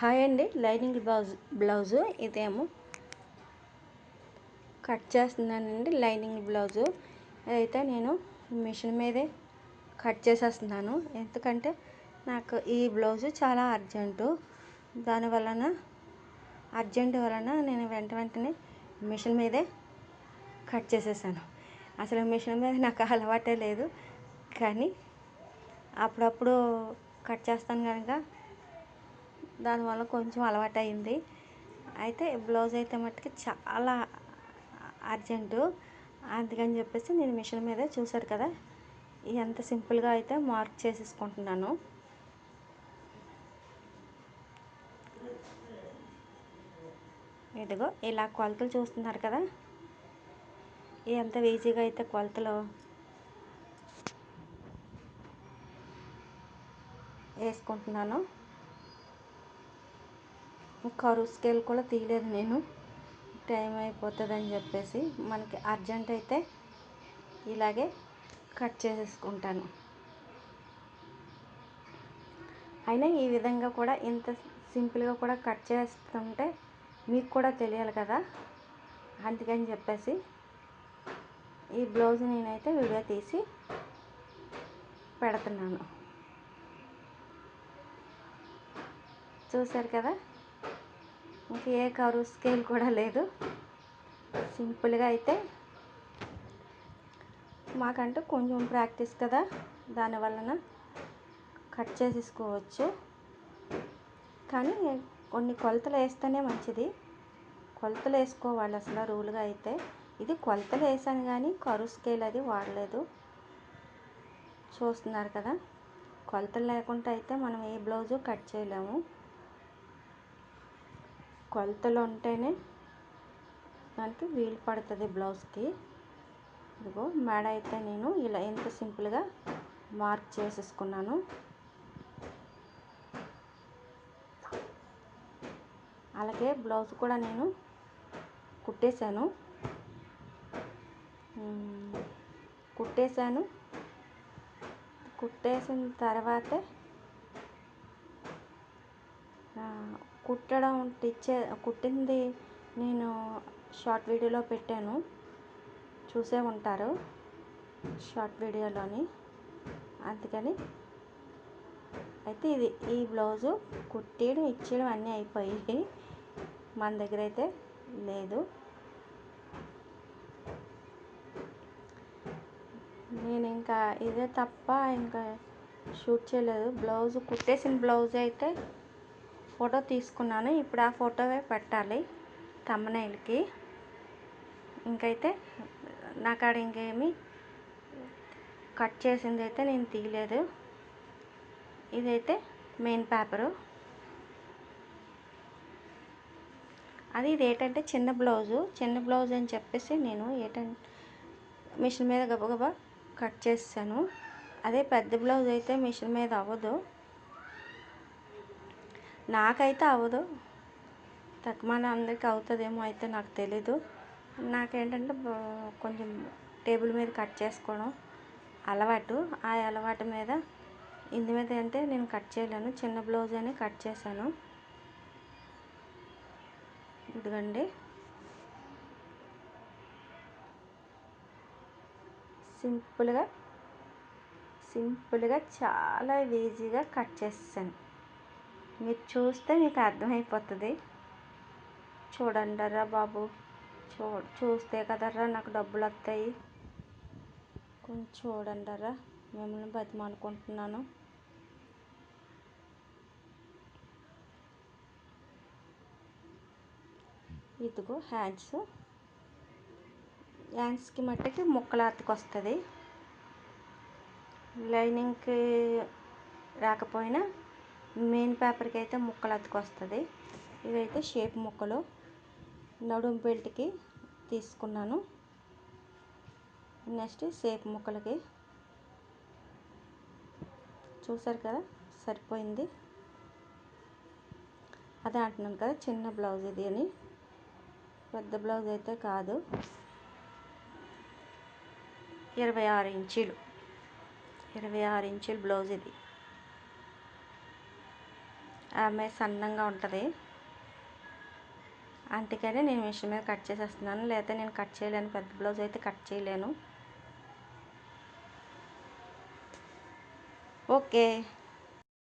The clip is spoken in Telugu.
హాయ్ అండి లైనింగ్ బ్లౌజ్ బ్లౌజు ఇదేమో కట్ చేస్తున్నానండి లైనింగ్ బ్లౌజు. అయితే నేను మిషన్ మీదే కట్ చేసేస్తున్నాను. ఎందుకంటే నాకు ఈ బ్లౌజు చాలా అర్జెంటు. దాని వలన అర్జెంట్ వలన నేను వెంట వెంటనే మిషన్ మీదే కట్ చేసేసాను. అసలు మిషన్ మీద నాకు అలవాటే లేదు. కానీ అప్పుడప్పుడు కట్ చేస్తాను కనుక దానివల్ల కొంచెం అలవాటు అయింది అయితే బ్లౌజ్ అయితే మట్టుకు చాలా అర్జెంటు. అందుకని చెప్పేసి నేను మిషన్ మీద చూసారు కదా. ఎంత సింపుల్గా అయితే మార్క్ చేసేసుకుంటున్నాను. ఇదిగో ఇలా కొలతలు చూస్తున్నారు కదా. ఎంత ఈజీగా అయితే కొలతలు వేసుకుంటున్నాను. కరువు స్కేల్ కూడా తీయలేదు నేను. టైం అయిపోతుందని చెప్పేసి మనకి అర్జెంట్ అయితే ఇలాగే కట్ చేసేసుకుంటాను. అయినా ఈ విధంగా కూడా ఇంత సింపుల్గా కూడా కట్ చేస్తుంటే మీకు కూడా తెలియాలి కదా. అందుకని చెప్పేసి ఈ బ్లౌజ్ నేనైతే వీడియో తీసి పెడుతున్నాను. చూసారు కదా? ఇంక ఏ కరు స్కేల్ కూడా లేదు. సింపుల్గా అయితే మాకంటూ కొంచెం ప్రాక్టీస్ కదా దానివలన కట్ చేసేసుకోవచ్చు. కానీ కొన్ని కొలతలు వేస్తేనే మంచిది. కొలతలు వేసుకోవాలి అసలు రూల్గా అయితే. ఇది కొలతలు వేసాను కానీ కరు స్కేల్ అది వాడలేదు. చూస్తున్నారు కదా కొలతలు లేకుండా అయితే మనం ఏ బ్లౌజు కట్ చేయలేము. కొలతలు ఉంటేనే దానికి వీలు పడుతుంది బ్లౌజ్కి. ఇదిగో మెడ అయితే నేను ఇలా ఎంత సింపుల్గా మార్క్ చేసేసుకున్నాను. అలాగే బ్లౌజ్ కూడా నేను కుట్టేశాను. కుట్టేశాను. కుట్టేసిన తర్వాతే కుట్టడం టిచ్చే కుట్టింది నేను షార్ట్ వీడియోలో పెట్టాను. చూసే ఉంటారు షార్ట్ వీడియోలోని. అందుకని అయితే ఇది ఈ బ్లౌజు కుట్టేయడం ఇచ్చేయడం అన్నీ అయిపోయాయి. మన దగ్గర అయితే లేదు. నేను ఇంకా ఇదే తప్ప ఇంకా షూట్ చేయలేదు. బ్లౌజ్ కుట్టేసిన బ్లౌజ్ అయితే ఫోటో తీసుకున్నాను. ఇప్పుడు ఆ ఫోటోవే పెట్టాలి తమ్మనైల్కి. ఇంకైతే నా కాడ ఇంకేమి కట్ చేసింది అయితే నేను తీయలేదు. ఇదైతే మెయిన్ పేపరు. అది ఇది ఏంటంటే చిన్న బ్లౌజు. చిన్న బ్లౌజ్ అని చెప్పేసి నేను ఏంటంటే మిషన్ మీద గబగబా కట్ చేసాను అదే పెద్ద బ్లౌజ్ అయితే మిషన్ మీద అవ్వదు. నాకైతే అవ్వదు. తక్కువ అందరికి అవుతుందేమో అయితే నాకు తెలీదు. నాకేంటంటే కొంచెం టేబుల్ మీద కట్ చేసుకోవడం అలవాటు. ఆ అలవాటు మీద ఇందు మీద అంటే నేను కట్ చేయలేను. చిన్న బ్లౌజ్ అని కట్ చేశాను. ఇదిగండి. సింపుల్గా సింపుల్గా చాలా ఈజీగా కట్ చేసాను మీరు చూస్తే మీకు అర్థమైపోతుంది. చూడండిరా బాబు. చూ చూస్తే కదరా నాకు డబ్బులు వస్తాయి కొంచెం చూడండిరా మిమ్మల్ని బతిమాలుకుంటున్నాను. ఇదిగో హ్యాండ్స్. హ్యాండ్స్కి మట్టుకి ముక్కలాతికి వస్తుంది లైనింగ్కి రాకపోయినా మెయిన్ పేపర్కి అయితే ముక్కలతకు వస్తుంది ఇవైతే షేప్ ముక్కలు. నడుము బెల్ట్కి తీసుకున్నాను. నెక్స్ట్ షేప్ ముక్కలకి. చూసారు కదా? సరిపోయింది. అదే అంటున్నాను కదా చిన్న బ్లౌజ్ ఇది అని. పెద్ద బ్లౌజ్ అయితే కాదు. ఇరవై ఆరు ఇంచీలు. ఇరవై ఆరు ఇంచుల బ్లౌజ్ ఇది. ఆమె సన్నంగా ఉంటుంది. అందుకని నేను మిషన్ మీద కట్ చేసేస్తున్నాను. లేకపోతే నేను కట్ చేయలేను. పెద్ద బ్లౌజ్ అయితే కట్ చేయలేను. ఓకే.